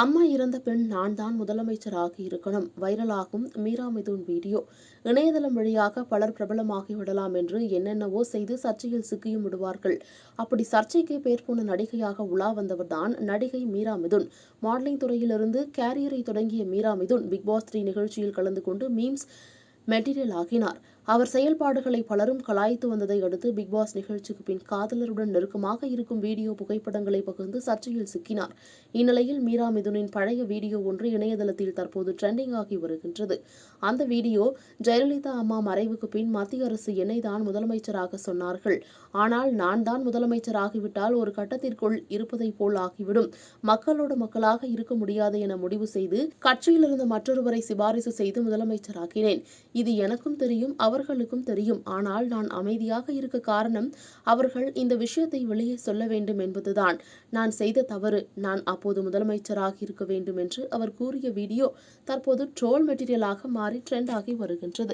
அம்மா இறந்த பின் நான் தான் முதலமைச்சராக இருக்கணும். வைரலாகும் மீரா மிதுன் வீடியோ. இணையதளம் வழியாக பலர் பிரபலமாகி விடலாம் என்று என்னென்னவோ செய்து சர்ச்சையில் சிக்கியும் விடுவார்கள். அப்படி சர்ச்சைக்கு பேர் போன நடிகையாக உலா வந்தவர்தான் நடிகை மீரா மிதுன். மாடலிங் துறையிலிருந்து கேரியரை தொடங்கிய மீரா மிதுன் பிக்பாஸ் த்ரீ நிகழ்ச்சியில் கலந்து கொண்டு மீம்ஸ் மெட்டீரியல் ஆகினார். அவர் செயல்பாடுகளை பலரும் கலாய்த்து வந்ததை அடுத்து பிக்பாஸ் நிகழ்ச்சிக்கு பின் காதலருடன் நெருக்கமாக இருக்கும் வீடியோ புகைப்படங்களை பகிர்ந்து சர்ச்சையில் சிக்கினார். இந்நிலையில் மீரா மிதுனின் பழைய வீடியோ ஒன்று இணையதளத்தில் தற்போது ட்ரெண்டிங் ஆகி வருகின்றது. அந்த வீடியோ ஜெயலலிதா அம்மா மறைவுக்கு பின் மத்திய அரசு என்னை தான் முதலமைச்சராக சொன்னார்கள். ஆனால் நான் தான் முதலமைச்சராகிவிட்டால் ஒரு கட்டத்திற்குள் இருப்பதை போல் ஆகிவிடும். மக்களோட மக்களாக இருக்க முடியாது என முடிவு செய்து கட்சியிலிருந்த மற்றொருவரை சிபாரிசு செய்து முதலமைச்சராக்கினேன். இது எனக்கும் தெரியும் அவர் அவர்களுக்கும் தெரியும். ஆனால் நான் அமைதியாக இருக்க காரணம் அவர்கள் இந்த விஷயத்தை வெளியே சொல்ல வேண்டும் என்பதுதான். நான் செய்த தவறு. நான் அப்போது முதலமைச்சராக இருக்க வேண்டும் என்று அவர் கூறிய வீடியோ தற்போது ட்ரோல் மெட்டீரியலாக மாறி ட்ரெண்ட் ஆகி வருகின்றது.